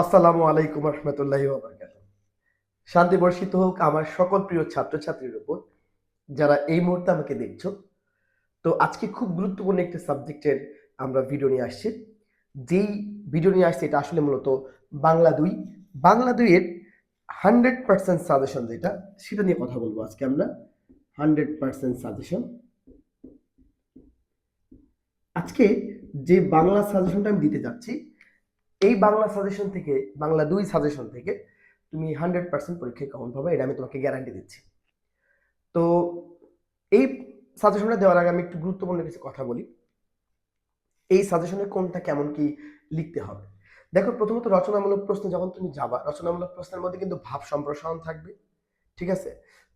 আসসালামু আলাইকুম রহমতুল্লাহি শান্তি বর্ষিত হোক আমার সকল প্রিয় ছাত্রছাত্রীর উপর, যারা এই মুহূর্তে আমাকে দেখছ। তো আজকে খুব গুরুত্বপূর্ণ একটি সাবজেক্টের আমরা ভিডিও নিয়ে আসছি। যেই ভিডিও নিয়ে আসছে এটা আসলে মূলত বাংলা দুই। বাংলা দুইয়ের হান্ড্রেড পার্সেন্ট সাজেশন যেটা, সেটা নিয়ে কথা বলব আজকে আমরা। হান্ড্রেড পার্সেন্ট সাজেশন আজকে যে বাংলা সাজেশনটা আমি দিতে যাচ্ছি এই বাংলা সাজেশন থেকে, বাংলা দুই সাজেশন থেকে তুমি হান্ড্রেড পার্সেন্ট পরীক্ষায় কমন পাবে, এটা আমি তোমাকে গ্যারান্টি দিচ্ছি। তো এই সাজেশনটা দেওয়ার আগে আমি একটু গুরুত্বপূর্ণ কিছু কথা বলি। এই সাজেশনে কোনটা কেমন কি লিখতে হবে? দেখো, প্রথমত রচনামূলক প্রশ্ন যখন তুমি যাবা, রচনামূলক প্রশ্নের মধ্যে কিন্তু ভাব সম্প্রসারণ থাকবে, ঠিক আছে?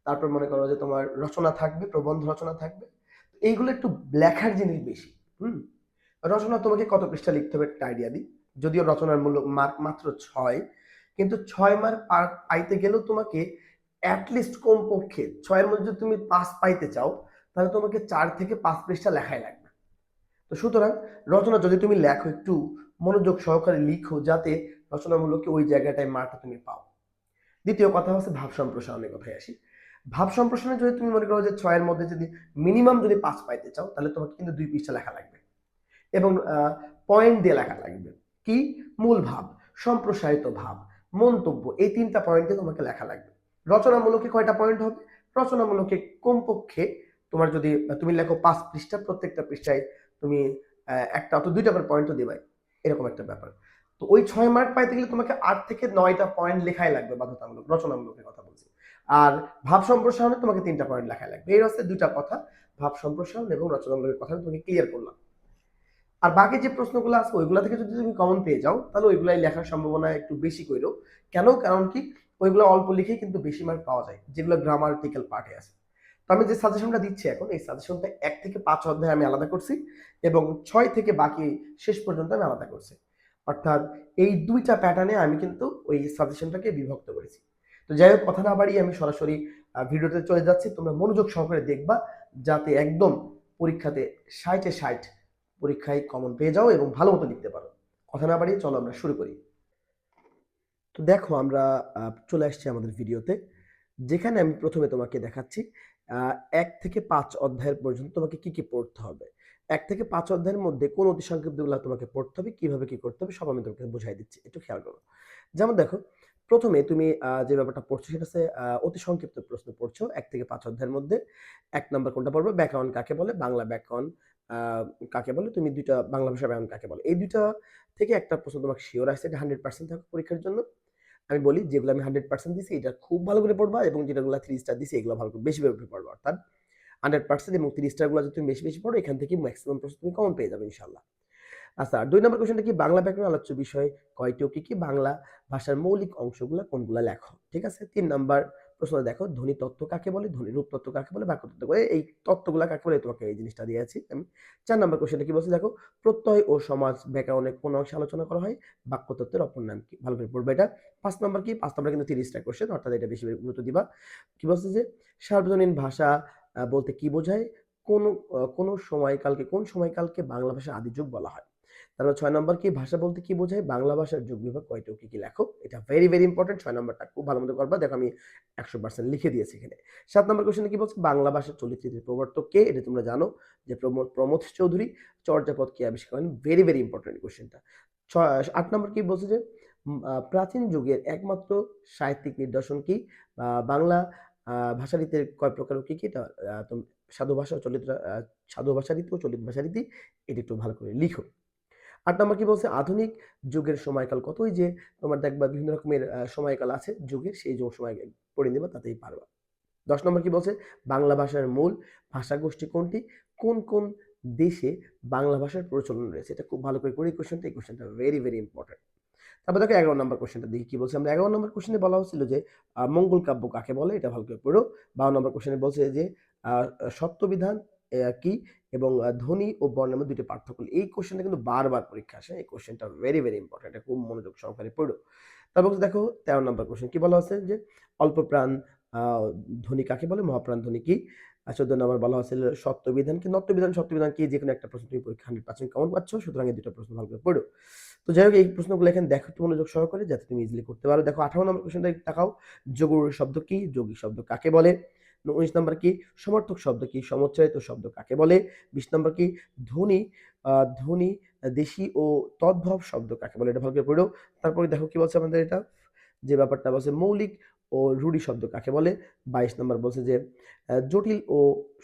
তারপর মনে করো যে তোমার রচনা থাকবে, প্রবন্ধ রচনা থাকবে। এইগুলো একটু লেখার জিনিস বেশি, হুম? রচনা তোমাকে কত পৃষ্ঠা লিখতে হবে, একটা আইডিয়া দিই। যদিও রচনার মূল্য মার্ক মাত্র ছয়, কিন্তু ছয় মার্ক পাইতে গেলেও তোমাকে অ্যাটলিস্ট কমপক্ষে ছয়ের মধ্যে যদি তুমি পাস পাইতে চাও, তাহলে তোমাকে চার থেকে পাঁচ পৃষ্ঠা লেখাই লাগবে। তো সুতরাং রচনা যদি তুমি লেখো একটু মনোযোগ সহকারে লিখো, যাতে রচনামূলকে ওই জায়গাটায় মার্কটা তুমি পাও। দ্বিতীয় কথা হচ্ছে ভাব সম্প্রসারণের কথায় আসি। ভাব সম্প্রসারণে যদি তুমি মনে করো যে ছয়ের মধ্যে যদি মিনিমাম যদি পাস পাইতে চাও, তাহলে তোমাকে কিন্তু দুই পৃষ্ঠা লেখা লাগবে। এবং পয়েন্ট দিয়ে লেখা লাগবে। কি? মূল ভাব, সম্প্রসারিত ভাব, মন্তব্য, এই তিনটা পয়েন্টে তোমাকে লেখা লাগবে। রচনামূলকে কয়টা পয়েন্ট হবে? রচনামূলকে কমপক্ষে তোমার যদি, তুমি লেখো পাঁচ পৃষ্ঠা, প্রত্যেকটা পৃষ্ঠায় তুমি একটা অত দুইটা করে পয়েন্টও দেবাই। এরকম একটা ব্যাপার। তো ওই ছয় মার্ক পাইতে গেলে তোমাকে আট থেকে নয়টা পয়েন্ট লেখাই লাগবে বাধ্যতামূলক, রচনামূলকের কথা বলছি। আর ভাব সম্প্রসারণে তোমাকে তিনটা পয়েন্ট লেখাই লাগবে। এই হচ্ছে দুইটা কথা, ভাব সম্প্রসারণ এবং রচনামূলকের কথা তোমাকে ক্লিয়ার করলাম। আর বাকি যে প্রশ্নগুলো আছে, ওইগুলা থেকে যদি তুমি কমন পেয়ে যাও, তাহলে ওইগুলাই লেখার সম্ভাবনা একটু বেশি করো কেন? কারণ কি? ওইগুলো অল্প লিখে কিন্তু বেশি মার্ক পাওয়া যায়, যেগুলো গ্রামার্টিক্যাল পার্টে আছে। তো আমি যে সাজেশনটা দিচ্ছি এখন, এই সাজেশনটা এক থেকে পাঁচ অধ্যায় আমি আলাদা করছি এবং ছয় থেকে বাকি শেষ পর্যন্ত আমি আলাদা করছি। অর্থাৎ এই দুইটা প্যাটার্নে আমি কিন্তু ওই সাজেশনটাকে বিভক্ত করেছি। তো যাই হোক, কথা না বাড়িয়ে আমি সরাসরি ভিডিওতে চলে যাচ্ছি। তোমরা মনোযোগ সহকারে দেখবা, যাতে একদম পরীক্ষাতে ষাটে ষাট পরীক্ষায় কমন পেয়ে যাও এবং ভালো মতো লিখতে পারো। কথা না বাড়িয়ে চলো আমরা শুরু করি। তো দেখো আমরা চলে আসছি আমাদের ভিডিওতে যেখানে আমি প্রথমে তোমাকে দেখাচ্ছি এক থেকে পাঁচ অধ্যায়ের পর্যন্ত তোমাকে কি কি পড়তে হবে। এক থেকে পাঁচ অধ্যায়ের মধ্যে কোন অতি সংক্ষিপ্তগুলো তোমাকে পড়তে হবে, কীভাবে কি করতে হবে, সব আমি তোমাকে বুঝাই দিচ্ছি, একটু খেয়াল করো। যেমন দেখো, প্রথমে তুমি যে ব্যাপারটা পড়ছো সেটা হচ্ছে অতি সংক্ষিপ্ত প্রশ্ন পড়ছো এক থেকে পাঁচ অধ্যায়ের মধ্যে। এক নম্বর কোনটা পড়বে? ব্যাকরণ কাকে বলে? বাংলা ব্যাকরণ। কাকে বলে? তুমি দুইটা বাংলা ভাষা ব্যায়াম কাকে বলে? এই দুইটা থেকে একটা প্রশ্ন তোমাকে শিওর আসছে হান্ড্রেড পার্সেন্ট থাকবে পরীক্ষার জন্য। আমি বলি, যেগুলো আমি হান্ড্রেড পার্সেন্ট দিচ্ছি এটা খুব ভালো করে পড়বা এবং যেটাগুলো থ্রি স্টার দিচ্ছি এগুলো ভালো করে বেশি বেশি পড়বা, অর্থাৎ হান্ড্রেড পার্সেন্ট এবং থ্রি স্টারগুলো যদি তুমি বেশি বেশি পড়ো, এখান থেকে ম্যাক্সিমাম প্রশ্ন তুমি কমন পেয়ে যাবে ইনশাল্লাহ আচ্ছা দুই নম্বর কোশ্চেনটা কি? বাংলা ব্যাকরণ আলোচ্য বিষয় কয়টি ও কি কি? বাংলা ভাষার মৌলিক অংশগুলো কোনগুলো লেখো? ঠিক আছে? তিন নাম্বার প্রশ্ন, দেখো, ধ্বনি তত্ত্ব কাকে বলে? ধ্বনি রূপ তত্ত্ব কাকে বলে? বাক্য তত্ত্ব বলে? এই তত্ত্বগুলো কাকে বলে? তোমাকে এই জিনিসটা দিয়েছি আমি। চার নম্বর কোশ্চেনটা কি বলছি? দেখো, প্রত্যয় ও সমাজ ব্যাকরণে কোন অংশে আলোচনা করা হয়? বাক্য তত্ত্বের অপর নাম কি? ভালো করে পড়বে এটা। পাঁচ নম্বর কি? পাঁচ নম্বর কিন্তু তিরিশটা কোশ্চেন অর্থাৎ এটা বেশি গুরুত্ব দিবা। কি বলছে যে, সার্বজনীন ভাষা বলতে কি বোঝায়? কোন কোন সময়কালকে কোন সময়কালকে বাংলা ভাষা আদি যুগ বলা হয়? তারপর ছয় নম্বর কি? ভাষা বলতে কি বোঝায়? বাংলা ভাষার যুগ বিভাগ কয়টা? কি কি লেখো এটা ভেরি ভেরি ইম্পর্টেন্ট ছয় নম্বরটা খুব ভালো মতো করবা। দেখো আমি একশো পার্সেন্ট লিখে দিয়েছি এখানে। সাত নম্বর কোশ্চেন কি বলছে? বাংলা ভাষার চলচ্চিত্রের প্রবর্তক কে? এটা তোমরা জানো যে প্রমোদ প্রমোদ চৌধুরী। চর্যাপদ কে আবিষ্কার করেন? ভেরি ভেরি ইম্পর্টেন্ট কোশ্চেনটা ছয় আট নম্বর কি বলছে যে প্রাচীন যুগের একমাত্র সাহিত্যিক নিদর্শন কি? বাংলা ভাষারীতির কয় প্রকার কি কি? সাধু ভাষা চলিত সাধু ভাষারীতি ও চলিত ভাষারীতি। এটি একটু ভালো করে লিখো। আট নম্বর কি বলছে? আধুনিক যুগের সময়কাল কত? ওই যে তোমার দেখবা বিভিন্ন রকমের সময়কাল আছে যুগের, সেই যুগ সময় পড়ে নেবা, তাতেই পারবা। দশ নম্বর কি বলছে? বাংলা ভাষার মূল ভাষা গোষ্ঠী কোনটি? কোন কোন দেশে বাংলা ভাষার প্রচলন রয়েছে? এটা খুব ভালো করে করি কোশ্চেনটা এই কোশ্চেনটা ভেরি ভেরি ইম্পর্টেন্ট তারপর দেখো এগারো নম্বর কোশ্চেনটা দেখি কি বলছে? আমরা এগারো নম্বর কোশ্চেনে বলা হচ্ছিল যে মঙ্গল কাব্য কাকে বলে? এটা ভালো করে পড়ো। বারো নম্বর কোশ্চেনে বলছে যে সত্যবিধান কি? এবং ধ্বনি ও বর্ণের মধ্যে দুটি পার্থক্য। এই কোশ্চেনটা কিন্তু বারবার পরীক্ষা আসে। এই কোশ্চেনটা ভেরি ভেরি ইম্পর্টেন্ট খুব মনোযোগ সহকারে পড়ো। তারপর দেখো, তেরো নম্বর কোশ্চেন কি বলা হচ্ছে? যে, অল্প প্রাণ ধ্বনি কাকে বলে? মহাপ্রাণ ধ্বনি কি? চোদ্দ নম্বর বলা হচ্ছিল সত্যবিধান কি? নত্যবিধান, সত্যবিধান কি? যে কোনো একটা প্রশ্ন তুমি পরীক্ষা হান্ড্রেড পার্সেন্ট কমন পাচ্ছ, সুতরাং এই দুটো প্রশ্ন ভালো করে পড়ো। তো যাই হোক, এই প্রশ্নগুলো এখানে দেখো একটু মনোযোগ সহকারে, যাতে তুমি ইজিলি করতে পারো। দেখো, আঠারো নম্বর কোশ্চেনটা তাকাও। যোগুর শব্দ কি? যোগী শব্দ কাকে বলে? উনিশ নম্বর কি? সমর্থক শব্দ কি? সমচ্চারিত শব্দ কাকে বলে? বিশ নম্বর কি? ধ্বনি ধ্বনি, দেশি ও তদ্ভব শব্দ কাকে বলে? এটা ভালো করে পড়ো। তারপরে দেখো কি বলছে আমাদের এটা? যে ব্যাপারটা বলছে, মৌলিক ও রূঢ়ি শব্দ কাকে বলে? বাইশ নম্বর বলছে যে জটিল ও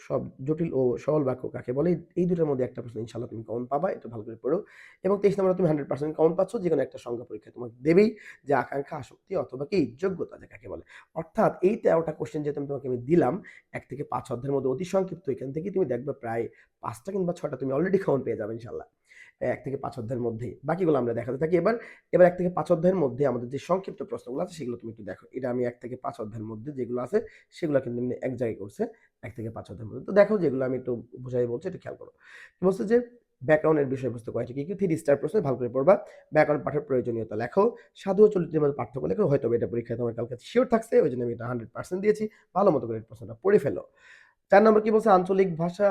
সব, জটিল ও সরল বাক্য কাকে বলে? এই দুটোর মধ্যে একটা প্রশ্ন ইনশাল্লাহ তুমি কমন পাবা, এটা ভালো করে পড়ো। এবং তেইশ নম্বরে তুমি হান্ড্রেড পার্সেন্ট কমন পাচ্ছ যে কোনো একটা সংখ্যা পরীক্ষা তোমাকে দেবেই যে আকাঙ্ক্ষা, আসক্তি অথবা কি যোগ্যতা যে কাকে বলে। অর্থাৎ এই তেরোটা কোশ্চেন আমি তোমাকে আমি দিলাম, এক থেকে পাঁচ অধ্যায়ের মধ্যে অতি সংক্ষিপ্ত, এখান থেকে তুমি দেখবে প্রায় পাঁচটা কিংবা ছটা তুমি অলরেডি কমন পেয়ে যাবে ইনশাল্লাহ এক থেকে পাঁচ অধ্যায়ের মধ্যে বাকিগুলো আমরা দেখাতে থাকি। এবার এবার এক থেকে পাঁচ অধ্যায়ের মধ্যে আমাদের যে সংক্ষিপ্ত প্রশ্নগুলো আছে, সেগুলো তুমি একটু দেখো। এটা আমি এক থেকে পাঁচ অধ্যায়ের মধ্যে যেগুলো আছে, সেগুলো কিন্তু এমনি এক জায়গায় করছে, এক থেকে পাঁচ অধ্যায়ের মধ্যে। তো দেখো যেগুলো আমি একটু বোঝাই বলছি একটু খেয়াল করো। বলছে যে, ব্যাকরণের বিষয়বস্তু কয়টি? কি কি? থ্রি স্টার প্রশ্ন, ভালো করে পড়বা। ব্যাকরণ পাঠের প্রয়োজনীয়তা লেখো। সাধু ও চলিতের মধ্যে পার্থক্য লেখো। হয়তো এটা পরীক্ষায় তোমার কালকে শিওর থাকছে, ওই জন্য আমি এটা হান্ড্রেড পার্সেন্ট দিয়েছি। ভালো মতো করে প্রশ্নটা পড়ে ফেলো। চার নম্বর কি বলছে? আঞ্চলিক ভাষা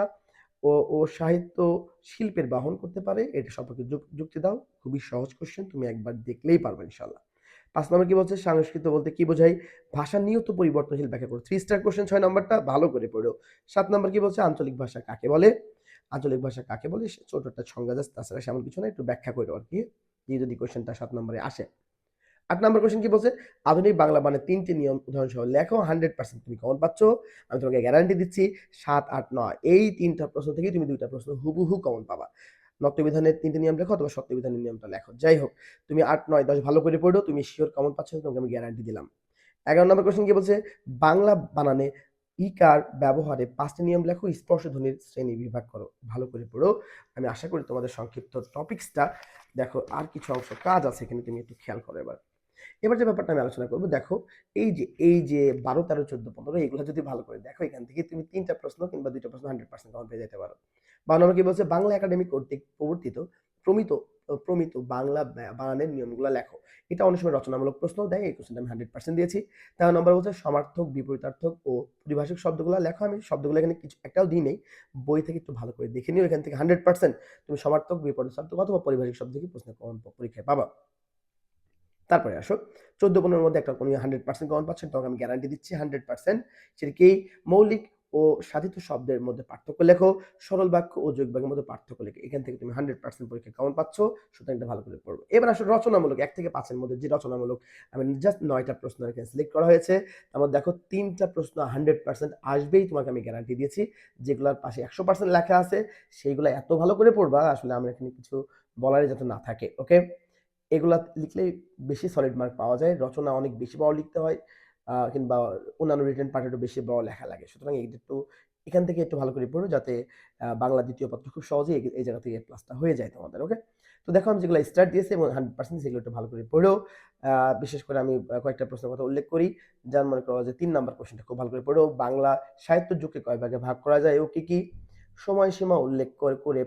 ও ও সাহিত্য শিল্পের বাহন করতে পারে, এটা সম্পর্কে যুক- যুক্তি দাও। খুবই সহজ কোশ্চেন তুমি একবার দেখলেই পারবে ইনশাল্লাহ পাঁচ নম্বর কি বলছে? সংস্কৃত বলতে কি বোঝায়? ভাষা নিয়ত পরিবর্তনশীল ব্যাখ্যা করো। থ্রি স্টার কোশ্চেন ছয় নম্বরটা, ভালো করে পড়ো। সাত নম্বর কি বলছে? আঞ্চলিক ভাষা কাকে বলে? আঞ্চলিক ভাষা কাকে বলে? ছোট একটা সংজ্ঞা জাস্ট, তাছাড়া সেমন কিছু না, একটু ব্যাখ্যা করো আর কি। যদি কোশ্চেনটা সাত নম্বরে আসে। আট নম্বর কোশ্চেন কি বলছে? আধুনিক বাংলা মানে তিনটি নিয়ম উদাহরণ সহ লেখো হান্ড্রেড পার্সেন্ট তুমি কমন পাচ্ছ। আমি তোমাকে গ্যারান্টি দিচ্ছি, সাত, আট, নয়, এই তিনটা প্রশ্ন থেকে তুমি দুইটা প্রশ্ন হুবহু কমন পাবা। নত্যবিধানের তিনটি নিয়ম লেখো অথবা সত্যবিধানের নিয়মটা লেখো, যাই হোক। তুমি আট, নয়, দশ ভালো করে পড়ো, তুমি শিওর কমন পাচ্ছ তোমাকে আমি গ্যারান্টি দিলাম। এগারো নম্বর কোশ্চেন কি বলছে? বাংলা বানানে ইকার ব্যবহারে পাঁচটি নিয়ম লেখো, স্পর্শ ধ্বনির শ্রেণি বিভাগ করো, ভালো করে পড়ো। আমি আশা করি তোমাদের সংক্ষিপ্ত টপিক্সটা দেখো, আর কিছু অংশ কাজ আছে এখানে, তুমি একটু খেয়াল করো এবার। এবার যে ব্যাপারটা আমি আলোচনা করব, দেখো এই যে এই যে বারো, তেরো, চোদ্দ, পনেরো, এগুলো যদি ভালো করে দেখো, এখান থেকে তুমি তিনটা প্রশ্ন কিংবা দুইটা প্রশ্ন হান্ড্রেড পার্সেন্ট কমন যেতে পারো। বা নম্বর কি বলছে? বাংলা একাডেমি কর্তৃক প্রবর্তিত প্রমিত প্রমিত বাংলা বানানের নিয়মগুলো লেখো। এটা অনেক সময় রচনামূলক প্রশ্ন দেয়, এই কোশ্চেনটা আমি হান্ড্রেড পার্সেন্ট দিয়েছি। তার নম্বর বলছে, সমার্থক, বিপরীতার্থক ও পরিভাষিক শব্দগুলো লেখো আমি। শব্দগুলো এখানে কিছু, একটাও দিই নেই। বই থেকে একটু ভালো করে দেখে নিও, এখান থেকে হান্ড্রেড পার্সেন্ট তুমি সমার্থক বিপরীতার্থক অথবা পরিভাষিক শব্দ থেকে প্রশ্ন পরীক্ষায় পাবা। তারপরে আসো, চোদ্দ পনেরোর মধ্যে একটা কোনো হান্ড্রেড পার্সেন্ট কমন পাচ্ছেন তখন আমি গ্যারান্টি দিচ্ছি হান্ড্রেড পার্সেন্ট সেটা কি মৌলিক ও সাধিত শব্দের মধ্যে পার্থক্য লেখো, সরল বাক্য ও যোগ বাক্যের মধ্যে পার্থক্য লেখো। এখান থেকে তুমি হান্ড্রেড পার্সেন্ট পরীক্ষা কেমন পাচ্ছ, সুতরাং এটা ভালো করে পড়ব এবার আসলে রচনামূলক, এক থেকে পাঁচের মধ্যে যে রচনামূলক আমি জাস্ট নয়টা প্রশ্ন এখানে সিলেক্ট করা হয়েছে। তার মধ্যে দেখো তিনটা প্রশ্ন হান্ড্রেড পার্সেন্ট আসবেই, তোমাকে আমি গ্যারান্টি দিয়েছি, যেগুলোর পাশে একশো পার্সেন্ট লেখা আছে, সেইগুলো এত ভালো করে পড়বা, আসলে আমার এখানে কিছু বলারই যাতে না থাকে ওকে এগুলা লিখলেই বেশি সলিড মার্ক পাওয়া যায়। রচনা অনেক বেশি বড় লিখতে হয় কিংবা অন্যান্য রিটেন পার্ট একটু বেশি বড় লেখা লাগে। সুতরাং একটু এখান থেকে একটু ভালো করে পড়ো যাতে বাংলা দ্বিতীয় পত্র খুব সহজেই এই- জায়গা থেকে প্লাসটা হয়ে যায় তোমাদের ওকে তো দেখো আমি যেগুলো স্টার্ট দিয়েছি এবং হান্ড্রেড পার্সেন্ট সেগুলো একটু ভালো করে পড়ো। আহ, বিশেষ করে আমি কয়েকটা প্রশ্নের কথা উল্লেখ করি যার মনে করো যে তিন নাম্বার কোশ্চেনটা খুব ভালো করে পড়ো। বাংলা সাহিত্য যুগকে কয় ভাগে ভাগ করা যায় ও কি কি? সময়সীমা উল্লেখ করে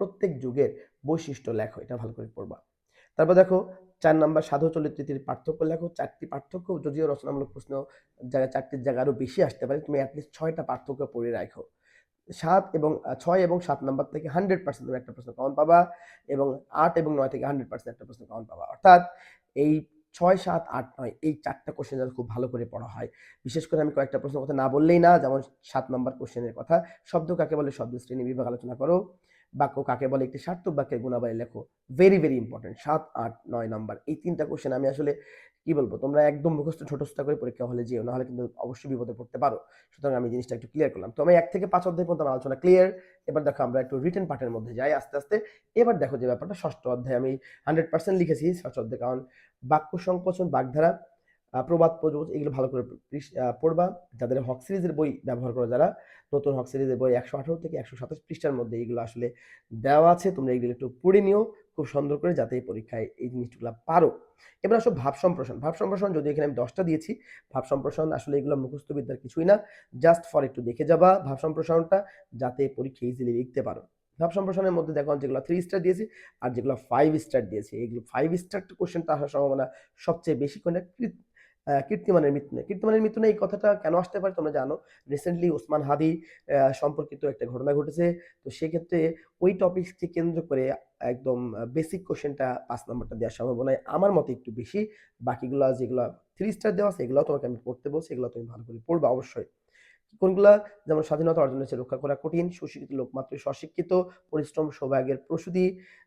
প্রত্যেক যুগের বৈশিষ্ট্য লেখো এটা ভালো করে পড়বা। তারপর দেখো চার নাম্বার সাধু চরিত্রের পার্থক্য লেখো, চারটি পার্থক্য, যদিও রচনামূলক প্রশ্ন জায়গায় চারটির জায়গা আরও বেশি আসতে পারে, তুমি অ্যাটলিস্ট ছয়টা পার্থক্য পড়ে রাখো। সাত এবং ছয় এবং সাত নাম্বার থেকে হান্ড্রেড পার্সেন্ট তুমি একটা প্রশ্ন কমন পাবা এবং আট এবং নয় থেকে হান্ড্রেড পার্সেন্ট একটা প্রশ্ন কমন পাবা। অর্থাৎ এই ছয়, সাত, আট, নয় এই চারটা কোশ্চেন যেন খুব ভালো করে পড়া হয়। বিশেষ করে আমি কয়েকটা প্রশ্নের কথা না বললেই না, যেমন সাত নাম্বার কোশ্চেনের কথা, শব্দ কাকে বলে? শব্দ শ্রেণি বিভাগ আলোচনা করো। বাক্য কাকে বলে, একটি সার্থক বাক্যের গুণাবলী লেখো। ভেরি ভেরি ইম্পর্টেন্ট সাত, আট, নয় নাম্বার। এই তিনটা কোশ্চেন আমি আসলে কি বলব, তোমরা একদম মুখস্থ ছোটস্থ করে পরীক্ষা হলে যেও, নাহলে কিন্তু অবশ্যই বিপদে পড়তে পারো। সুতরাং আমি জিনিসটা একটু ক্লিয়ার করলাম। তো আমি এক থেকে পাঁচ অধ্যায় পর্যন্ত আমার আলোচনা ক্লিয়ার এবার দেখো আমরা একটু রিটেন পার্টের মধ্যে যাই আস্তে আস্তে। এবার দেখো যে ব্যাপারটা ষষ্ঠ অধ্যায়, আমি হান্ড্রেড পার্সেন্ট লিখেছি ষষ্ঠ অধ্যায়, কারণ বাক্য সংকোচন বাগধারা প্রবাদ প্রযোগ এগুলো ভালো করে পড়বা। যাদের হক সিরিজের বই ব্যবহার করো যারা নতুন হক সিরিজের বই একশো আঠারো থেকে একশো সাতাশ পৃষ্ঠার মধ্যে এগুলো আসলে দেওয়া আছে তোমরা এগুলো একটু পড়ে নিও খুব সুন্দর করে যাতে এই পরীক্ষায় এই জিনিসগুলো পারো। এবার আসো ভাব সম্প্রসারণ। ভাব সম্প্রসারণ যদি এখানে আমি দশটা দিয়েছি ভাব সম্প্রসারণ আসলে এগুলো মুখস্থ বিদ্যার কিছুই না জাস্ট ফর একটু দেখে যাবা ভাব সম্প্রসারণটা যাতে পরীক্ষা ইজিলি লিখতে পারো। ভাব সম্প্রসারণের মধ্যে দেখো যেগুলো থ্রি স্টার দিয়েছি আর যেগুলো ফাইভ স্টার দিয়েছি এগুলো ফাইভ স্টার কোশ্চেনটা আসার সম্ভাবনা সবচেয়ে বেশি আহ, কীর্তিমানের মৃত্যু নেই। কীর্তিমানের মৃত্যু নেই এই কথাটা কেন আসতে পারে তোমরা জানো। রিসেন্টলি ওসমান হাদি সম্পর্কিত একটা ঘটনা ঘটেছে। তো সেক্ষেত্রে ওই টপিককে কেন্দ্র করে একদম বেসিক কোশ্চেনটা পাঁচ নম্বরটা দেওয়ার সম্ভাবনায় আমার মতে একটু বেশি। বাকিগুলো যেগুলো থ্রি স্টার দেওয়া আছে তোমাকে আমি পড়তে বলছি, এগুলো তুমি ভালো করে পড়বে অবশ্যই। কোনগুলা যেমন স্বাধীনতা অর্জন হচ্ছে রক্ষা করা কঠিন, সুশিক্ষিত লোক মাত্র স্বশিক্ষিত, পরিশ্রম, সৌভাগ্যের প্রসূতি,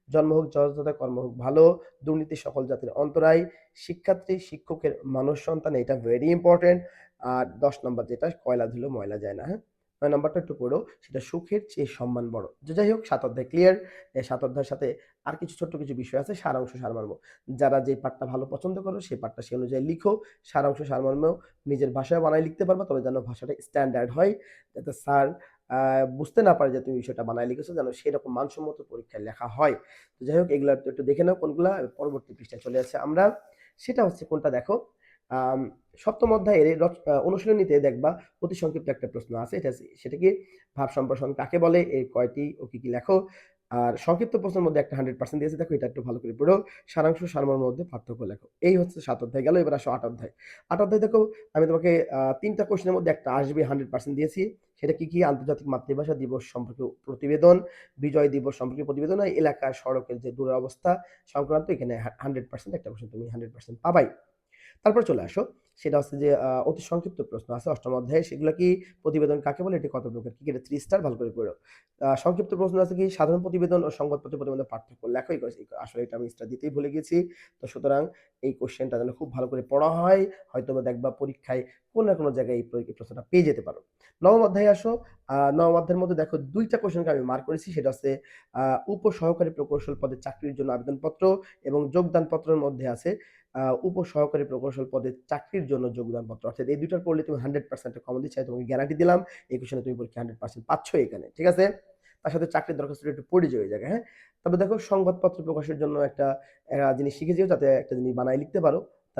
জন্ম হোক যথাযথ কর্ম হোক ভালো, দুর্নীতি সকল জাতির অন্তরায়, শিক্ষার্থী, শিক্ষকের মানুষ সন্তান, এটা ভেরি ইম্পর্টেন্ট আর দশ নম্বর যেটা, কয়লা ধুলো, ময়লা যায় না হ্যাঁ? নয় নম্বরটা একটু পড়ো, সেটা সুখের চেয়ে সম্মান বড়। যে যাই হোক, সাত অধ্যায় ক্লিয়ার সাত অধ্যায়ের সাথে আর কিছু ছোট্ট কিছু বিষয় আছে, সারাংশ সারমর্ম। যারা যে পাঠটা ভালো পছন্দ করো, সেই পাঠটা সেই অনুযায়ী লিখো। সারাংশ সারমর্ম নিজের ভাষায় বানায় লিখতে পারবা, তবে যেন ভাষাটা স্ট্যান্ডার্ড হয়, যাতে স্যার বুঝতে না পারে যে তুমি বিষয়টা বানায় লিখেছো, যেন সেরকম মানসম্মত পরীক্ষায় লেখা হয়। তো যাই হোক, এগুলো একটু দেখে নাও কোনগুলা, পরবর্তী পৃষ্ঠায় চলে যাচ্ছে আমরা। সেটা হচ্ছে কোনটা দেখো? সপ্তম অধ্যায়ের অনুশীলনীতে দেখবা অতি সংক্ষিপ্ত একটা প্রশ্ন আছে, এটা সেটা কি? ভাব সম্প্রসারণ কাকে বলে? এর কয়টি ও কি কি লেখো? আর সংক্ষিপ্ত প্রশ্নের মধ্যে একটা হান্ড্রেড পার্সেন্ট দিয়েছে। দেখো, এটা একটু ভালো করে পড়ো। সারাংশ সারমর্মের মধ্যে পার্থক্য লেখো। এই হচ্ছে সাত অধ্যায় গেল, এবার আসো আট অধ্যায়। আট অধ্যায় দেখো, আমি তোমাকে তিনটা কোশ্চেনের মধ্যে একটা আসবে হান্ড্রেড পার্সেন্ট দিয়েছি। সেটা কি কি? আন্তর্জাতিক মাতৃভাষা দিবস সম্পর্কে প্রতিবেদন, বিজয় দিবস সম্পর্কে প্রতিবেদন এলাকার সড়কের যে দুরবস্থা সংক্রান্ত এখানে হান্ড্রেড পার্সেন্ট একটা কোশ্চেন তুমি হান্ড্রেড পার্সেন্ট পাবাই। তারপর চলে আসো। সেটা হচ্ছে যে অতি সংক্ষিপ্ত প্রশ্ন আছে অষ্টম অধ্যায়ে। সেগুলো কি প্রতিবেদন কাকে বলে? এটি কত প্রকার? কি এটা থ্রি স্টার ভালো করে পড়ো। সংক্ষিপ্ত প্রশ্ন আছে কি? সাধারণ প্রতিবেদন ও সংবাদপত্র প্রতিবেদনের পার্থক্য লেখোই আসলে এটা আমি স্টার দিতেই ভুলে গেছি। তো সুতরাং এই কোশ্চেনটা যেন খুব ভালো করে পড়া হয় হয়তো বা দেখবা পরীক্ষায় কোনো না কোনো জায়গায় এই প্র- প্রশ্নটা পেয়ে যেতে পারো। নবম অধ্যায়ে আসো। নবম অধ্যায়ের মধ্যে দেখো দুইটা কোশ্চেনকে আমি মার্ক করেছি। সেটা হচ্ছে আহ, উপ সহকারী প্রকৌশল পদে চাকরির জন্য আবেদনপত্র এবং যোগদানপত্রের মধ্যে আছে আহ, উপ সহকারী প্রকৌশল পদে চাকরির জন্য যোগদানপত্র। অর্থাৎ এই দুটার পড়লে তুমি হান্ড্রেড পার্সেন্ট কমন দিচ্ছি তোমাকে গ্যারান্টি দিলাম এই কোশ্চেনে তুমি পরীক্ষা হান্ড্রেড পার্সেন্ট পাচ্ছ এখানে ঠিক আছে? তার সাথে চাকরির দরখাস্তটা একটু পড়ে যাবে ওই জায়গায় হ্যাঁ? তবে দেখো সংবাদপত্র প্রকাশের জন্য একটা জিনিস শিখে যেও যাতে একটা জিনিস বানায় লিখতে পারো।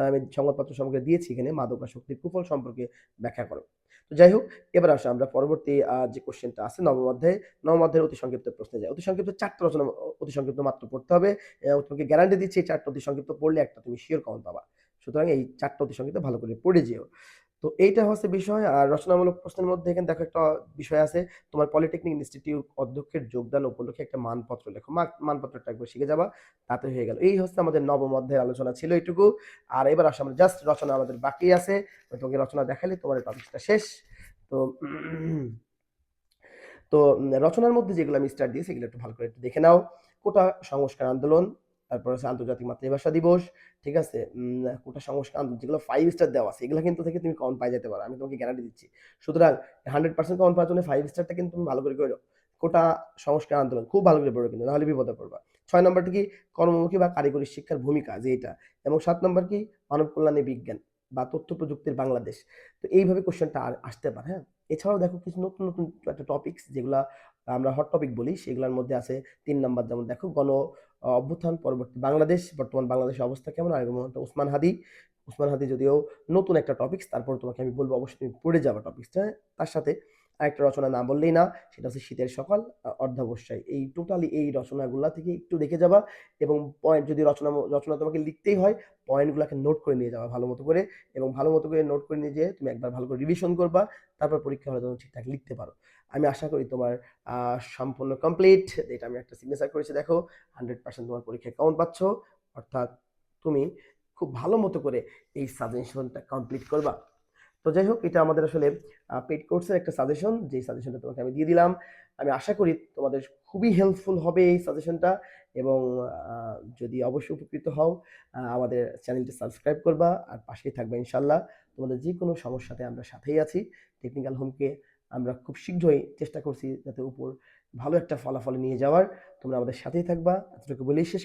আমি সংবাদপত্র সম্পর্কে দিয়েছি এখানে মাদকাসক্তির কুফল সম্পর্কে ব্যাখ্যা করো। তো যাই হোক, এবার আসো আমরা পরবর্তী যে কোশ্চেনটা আছে, নবম অধ্যায়ে, নবম অধ্যায়ের অতি সংক্ষিপ্ত প্রশ্নে যায় অতি সংক্ষিপ্ত চারটা রচনা, অতি সংক্ষিপ্ত মাত্র পড়তে হবে। তোমাকে গ্যারান্টি দিচ্ছি, এই চারটা অতি সংক্ষিপ্ত পড়লে একটা তুমি শিওর কমন পাবা। সুতরাং এই চারটা অতি সংক্ষিপ্ত ভালো করে পড়ে যেও। তো এইটা হচ্ছে বিষয়। আর রচনামূলক প্রশ্নের মধ্যে এখানে দেখো একটা বিষয় আছে। তোমার পলিটেকনিক ইনস্টিটিউট অধ্যক্ষের যোগদান উপলক্ষে একটা মানপত্র লেখো। মানপত্রটা একবার শিখে যাবা, তাতে হয়ে গেল। এই হচ্ছে আমাদের নবম অধ্যায়ের আলোচনা ছিল এইটুকু। আর এবার আসলে আমরা জাস্ট রচনা আমাদের বাকি আছে। তোমাকে রচনা দেখালে তোমার টপিকটা শেষ। তো তো রচনার মধ্যে যেগুলো আমি স্টার্ট দিয়েছি সেগুলো একটু ভালো করে একটু দেখে নাও। কোটা সংস্কার আন্দোলন তারপর হচ্ছে আন্তর্জাতিক মাতৃভাষা দিবস, ঠিক আছে? কোটা সংস্কার যেগুলো ফাইভ স্টার দেওয়া আছে, এগুলো কিন্তু থেকে তুমি কমন পাই যেতে পারো, আমি তোমাকে গ্যারান্টি দিচ্ছি। সুতরাং হান্ড্রেড পার্সেন্ট কমন পাওয়ার জন্য ফাইভ স্টারটা কিন্তু তুমি ভালো করে করো কোটা সংস্কার আন্দোলন, খুব ভালো করে পড়বে কিন্তু, নাহলে বিপদে পড়বা। ছয় নম্বরটা কি? কর্মমুখী বা কারিগরি শিক্ষার ভূমিকা, যে এটা। এবং সাত নম্বর কি? মানব কল্যাণে বিজ্ঞান বা তথ্য প্রযুক্তির বাংলাদেশ। তো এইভাবে কোশ্চেনটা আসতে পারে হ্যাঁ? এছাড়াও দেখো কিছু নতুন নতুন একটা টপিকস যেগুলা আমরা হট টপিক বলি, সেগুলোর মধ্যে আছে তিন নম্বর যেমন দেখো গণ অভ্যুত্থান পরবর্তী বাংলাদেশ, বর্তমান বাংলাদেশের অবস্থা কেমন? আর উসমান হাদি উসমান হাদি যদিও নতুন একটা টপিক্স তারপর তোমাকে আমি বলব, অবশ্যই তুমি পড়ে যাবা টপিক্সটা তার সাথে আরেকটা রচনা না বললেই না, সেটা হচ্ছে শীতের সকাল অর্ধাবস্যায় এই টোটালি এই রচনাগুলা থেকে একটু দেখে যাবা এবং পয়েন্ট যদি রচনা রচনা তোমাকে লিখতেই হয় পয়েন্টগুলোকে নোট করে নিয়ে যাবা ভালো মতো করে এবং ভালো মতো করে নোট করে নিয়ে যেয়ে তুমি একবার ভালো করে রিভিশন করবা, তারপর পরীক্ষা হলে তুমি ঠিকঠাক লিখতে পারো। আমি আশা করি তোমার সম্পূর্ণ কমপ্লিট এটা আমি একটা সিগনেচার করেছি, দেখো হান্ড্রেড পার্সেন্ট তোমার পরীক্ষায় কাউন্ট পাচ্ছ, অর্থাৎ তুমি খুব ভালো মতো করে এই সাজেশনটা কমপ্লিট করবা। তো যাই হোক, এটা আমাদের আসলে পেড কোর্সের একটা সাজেশন যেই সাজেশনটা তোমাকে আমি দিয়ে দিলাম। আমি আশা করি তোমাদের খুবই হেল্পফুল হবে এই সাজেশনটা এবং যদি অবশ্যই উপকৃত হও আমাদের চ্যানেলটি সাবস্ক্রাইব করবা আর পাশেই থাকবে ইনশাল্লাহ তোমাদের যে কোনো সমস্যাতে আমরা সাথেই আছি। টেকনিক্যাল হোমকে আমরা খুব শীঘ্রই চেষ্টা করছি যাতে উপর ভালো একটা ফলাফল নিয়ে যাওয়ার। তোমরা আমাদের সাথেই থাকবা। এতটুকু বলেই শেষ